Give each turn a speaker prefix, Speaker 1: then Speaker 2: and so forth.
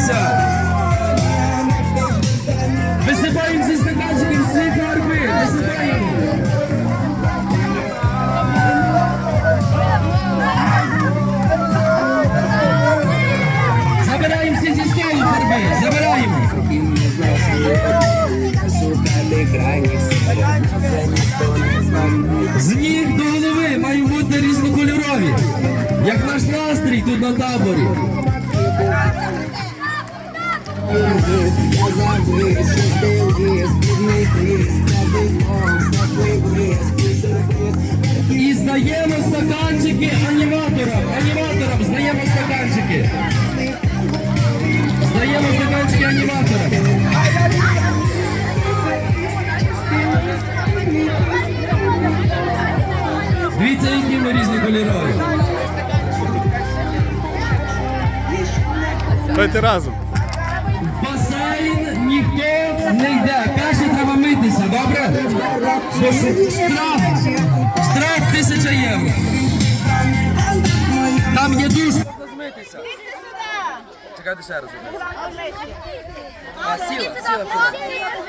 Speaker 1: митися. Висипаємо зі стаканчиків всі фарби. Висипаємо. Зі столу фарби. Забираємо. З ніг до голови мають бути різнокольорові. Як наш настрій тут на таборі. І здаємо стаканчики аніматорам. Аніматорам здаємо стаканчики. Здаємо стаканчики аніматорам. Дивіться, які ми різнокольорові.
Speaker 2: Давайте разом.
Speaker 1: Басейн ніхто не йде. Каже, треба митися, добре? Штраф, штраф тисяча євро. Там є душ. Чекайте ще раз. А, сіла, сіла.